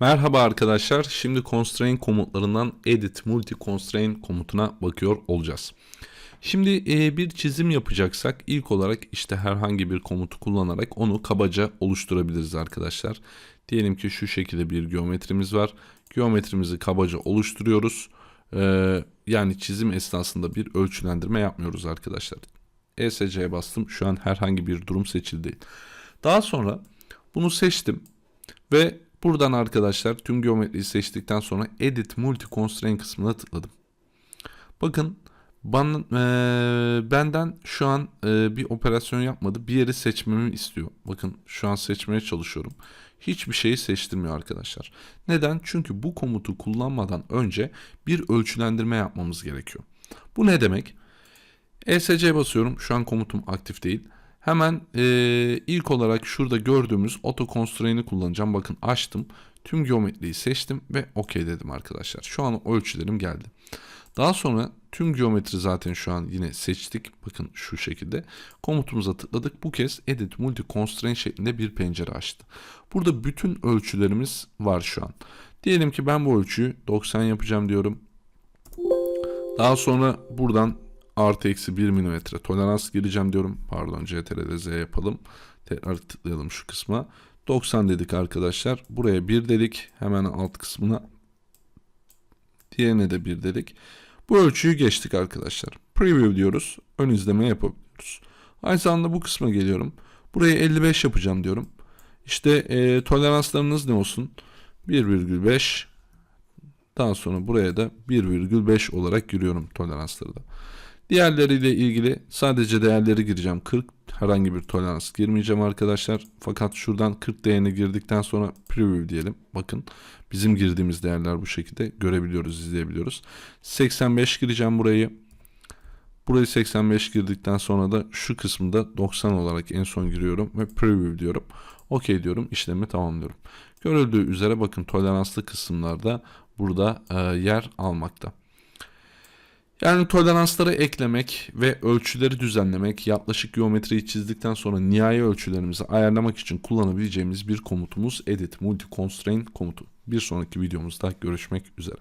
Merhaba arkadaşlar. Şimdi constraint komutlarından edit multi constraint komutuna bakıyor olacağız. Şimdi e, bir çizim yapacaksak ilk olarak işte herhangi bir komutu kullanarak onu kabaca oluşturabiliriz arkadaşlar. Diyelim ki şu şekilde bir geometrimiz var. Geometrimizi kabaca oluşturuyoruz. Ee, yani çizim esnasında bir ölçülendirme yapmıyoruz arkadaşlar. ESC'ye bastım. Şu an herhangi bir durum seçili değil. Daha sonra bunu seçtim ve buradan arkadaşlar tüm geometriyi seçtikten sonra Edit Multi Constraint kısmına tıkladım. Bakın bana, e, benden şu an e, bir operasyon yapmadı. Bir yeri seçmemi istiyor. Bakın şu an seçmeye çalışıyorum. Hiçbir şeyi seçtirmiyor arkadaşlar. Neden? Çünkü bu komutu kullanmadan önce bir ölçülendirme yapmamız gerekiyor. Bu ne demek? ESC basıyorum. Şu an komutum aktif değil. Hemen e, ilk olarak şurada gördüğümüz auto constraint'i kullanacağım. Bakın açtım. Tüm geometriyi seçtim ve OK dedim arkadaşlar. Şu an ölçülerim geldi. Daha sonra tüm geometri zaten şu an yine seçtik. Bakın şu şekilde. Komutumuza tıkladık. Bu kez Edit Multi Constraint şeklinde bir pencere açtı. Burada bütün ölçülerimiz var şu an. Diyelim ki ben bu ölçüyü 90 yapacağım diyorum. Daha sonra buradan artı eksi 1 mm tolerans gireceğim diyorum. Pardon CTRL Z yapalım. Tekrar tıklayalım şu kısma. 90 dedik arkadaşlar. Buraya 1 dedik. Hemen alt kısmına. Diğerine de 1 dedik. Bu ölçüyü geçtik arkadaşlar. Preview diyoruz. Ön izleme yapabiliyoruz. Aynı zamanda bu kısma geliyorum. Buraya 55 yapacağım diyorum. İşte e, toleranslarınız ne olsun? 1,5 daha sonra buraya da 1,5 olarak giriyorum toleransları da. Diğerleriyle ilgili sadece değerleri gireceğim. 40 herhangi bir tolerans girmeyeceğim arkadaşlar. Fakat şuradan 40 değerini girdikten sonra preview diyelim. Bakın bizim girdiğimiz değerler bu şekilde görebiliyoruz, izleyebiliyoruz. 85 gireceğim burayı. Burayı 85 girdikten sonra da şu kısmında 90 olarak en son giriyorum ve preview diyorum. OK diyorum, işlemi tamamlıyorum. Görüldüğü üzere bakın toleranslı kısımlarda burada e, yer almakta. Yani toleransları eklemek ve ölçüleri düzenlemek, yaklaşık geometriyi çizdikten sonra nihai ölçülerimizi ayarlamak için kullanabileceğimiz bir komutumuz edit multi constraint komutu. Bir sonraki videomuzda görüşmek üzere.